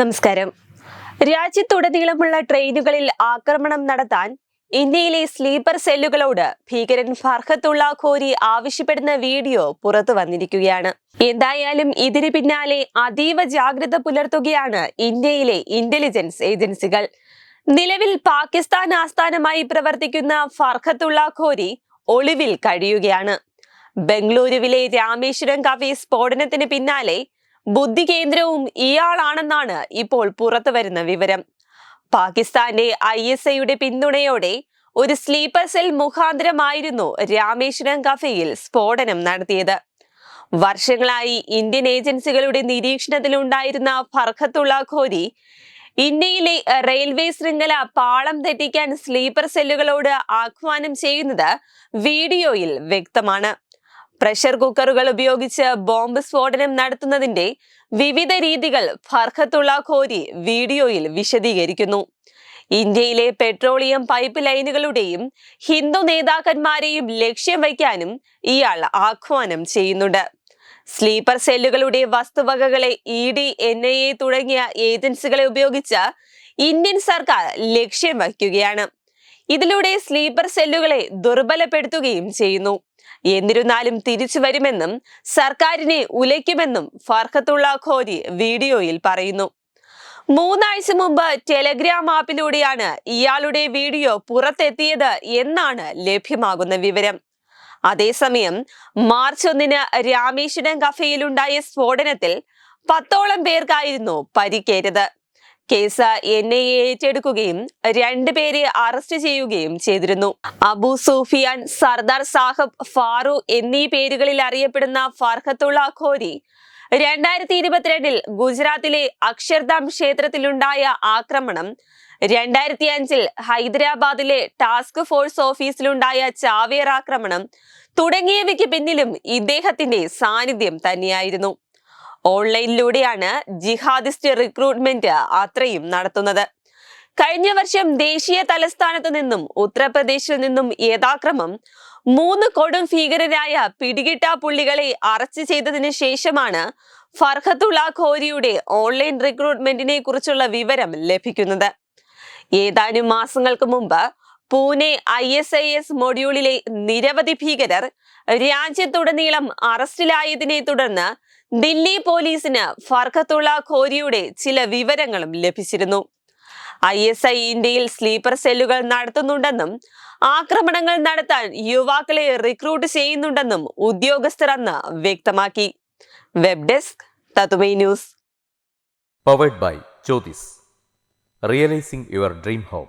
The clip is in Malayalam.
നമസ്കാരം. രാജ്യത്തുടനീളമുള്ള ട്രെയിനുകളിൽ ആക്രമണം നടത്താൻ ഇന്ത്യയിലെ സ്ലീപ്പർ സെല്ലുകളോട് ഭീകരൻ ഫർഹത്തുള്ള ഖോരി ആവശ്യപ്പെടുന്ന വീഡിയോ പുറത്തു വന്നിരിക്കുകയാണ്. എന്തായാലും ഇതിന് പിന്നാലെ അതീവ ജാഗ്രത പുലർത്തുകയാണ് ഇന്ത്യയിലെ ഇന്റലിജൻസ് ഏജൻസികൾ നിലവിൽ പാകിസ്ഥാൻ ആസ്ഥാനമായി പ്രവർത്തിക്കുന്ന ഫർഹത്തുള്ള ഖോരി ഒളിവിൽ കഴിയുകയാണ്. ബംഗളൂരുവിലെ രാമേശ്വരം കവി സ്ഫോടനത്തിന് പിന്നാലെ ബുദ്ധി കേന്ദ്രവും ഇയാളാണെന്നാണ് ഇപ്പോൾ പുറത്തുവരുന്ന വിവരം. പാകിസ്ഥാന്റെ ഐ എസ് ഐയുടെ പിന്തുണയോടെ ഒരു സ്ലീപ്പർ സെൽ മുഖാന്തരമായിരുന്നു രാമേശ്വരം കഫയിൽ സ്ഫോടനം നടത്തിയത്. വർഷങ്ങളായി ഇന്ത്യൻ ഏജൻസികളുടെ നിരീക്ഷണത്തിലുണ്ടായിരുന്ന ഫർഖത്തുള്ള ഖോരി ഇന്ത്യയിലെ റെയിൽവേ ശൃംഖല പാളം തെറ്റിക്കാൻ സ്ലീപ്പർ സെല്ലുകളോട് ആഹ്വാനം ചെയ്യുന്നത് വീഡിയോയിൽ വ്യക്തമാണ്. പ്രഷർ കുക്കറുകൾ ഉപയോഗിച്ച് ബോംബ് സ്ഫോടനം നടത്തുന്നതിന്റെ വിവിധ രീതികൾ ഫർഹത്തുള്ള ഖോരി വീഡിയോയിൽ വിശദീകരിക്കുന്നു. ഇന്ത്യയിലെ പെട്രോളിയം പൈപ്പ് ലൈനുകളുടെയും ഹിന്ദു നേതാക്കന്മാരെയും ലക്ഷ്യം വയ്ക്കാനും ഇയാൾ ആഹ്വാനം ചെയ്യുന്നുണ്ട്. സ്ലീപ്പർ സെല്ലുകളുടെ വസ്തുവകകളെ E D N I A തുടങ്ങിയ ഏജൻസികളെ ഉപയോഗിച്ച് ഇന്ത്യൻ സർക്കാർ ലക്ഷ്യം വയ്ക്കുകയാണ്. ഇതിലൂടെ സ്ലീപ്പർ സെല്ലുകളെ ദുർബലപ്പെടുത്തുകയും ചെയ്യുന്നു. എന്നിരുന്നാലും തിരിച്ചു വരുമെന്നും സർക്കാരിനെ ഉലയ്ക്കുമെന്നും ഫർഹത്തുള്ള ഖോരി വീഡിയോയിൽ പറയുന്നു. മൂന്നാഴ്ച മുമ്പ് ടെലഗ്രാം ആപ്പിലൂടെയാണ് ഇയാളുടെ വീഡിയോ പുറത്തെത്തിയത് എന്നാണ് ലഭ്യമാകുന്ന വിവരം. അതേസമയം മാർച്ച് ഒന്നിന് രാമേശ്വരം കഫേയിലുണ്ടായ സ്ഫോടനത്തിൽ പത്തോളം പേർക്കായിരുന്നു പരിക്കേറ്റത്. കേസ് എൻ ഐ എ ഏറ്റെടുക്കുകയും രണ്ടുപേരെ അറസ്റ്റ് ചെയ്യുകയും ചെയ്തിരുന്നു. അബു സൂഫിയാൻ സർദാർ സാഹബ് ഫാറൂ എന്നീ പേരുകളിൽ അറിയപ്പെടുന്ന ഫർഹത്തുള്ള ഖോരി രണ്ടായിരത്തി ഇരുപത്തിരണ്ടിൽ ഗുജറാത്തിലെ അക്ഷർധാം ക്ഷേത്രത്തിലുണ്ടായ ആക്രമണം രണ്ടായിരത്തി അഞ്ചിൽ ഹൈദരാബാദിലെ ടാസ്ക് ഫോഴ്സ് ഓഫീസിലുണ്ടായ ചാവേർ ആക്രമണം തുടങ്ങിയവയ്ക്ക് പിന്നിലും ഇദ്ദേഹത്തിന്റെ സാന്നിധ്യം തന്നെയായിരുന്നു. ഓൺലൈനിലൂടെയാണ് ജിഹാദിസ്റ്റ് റിക്രൂട്ട്മെന്റ് അത്രയും നടത്തുന്നത്. കഴിഞ്ഞ വർഷം ദേശീയ തലസ്ഥാനത്ത് നിന്നും ഉത്തർപ്രദേശിൽ നിന്നും യഥാക്രമം മൂന്ന് കൊടും ഭീകരരായ പിടികിട്ടാ പുള്ളികളെ അറസ്റ്റ് ചെയ്തതിനു ശേഷമാണ് ഫർഹത്തുള്ള ഖോരിയുടെ ഓൺലൈൻ റിക്രൂട്ട്മെന്റിനെ കുറിച്ചുള്ള വിവരം ലഭിക്കുന്നത്. ഏതാനും മാസങ്ങൾക്ക് മുമ്പ് Pune I S I S മൊഡ്യൂളിലെ നിരവധി ഭീകരർ രാജ്യത്തുടനീളം അറസ്റ്റിലായതിനെ തുടർന്ന് ദില്ലി പോലീസിന് ഫർഖത്തുള്ള ഖോരിയുടെ ചില വിവരങ്ങളും ലഭിച്ചിരുന്നു. ഐ എസ് ഐ ഇന്ത്യയിൽ സ്ലീപ്പർ സെല്ലുകൾ നടത്തുന്നുണ്ടെന്നും ആക്രമണങ്ങൾ നടത്താൻ യുവാക്കളെ റിക്രൂട്ട് ചെയ്യുന്നുണ്ടെന്നും ഉദ്യോഗസ്ഥർ അന്ന് വ്യക്തമാക്കി. Web desk തതുമൈ news. Powered by Jyothis realising your dream home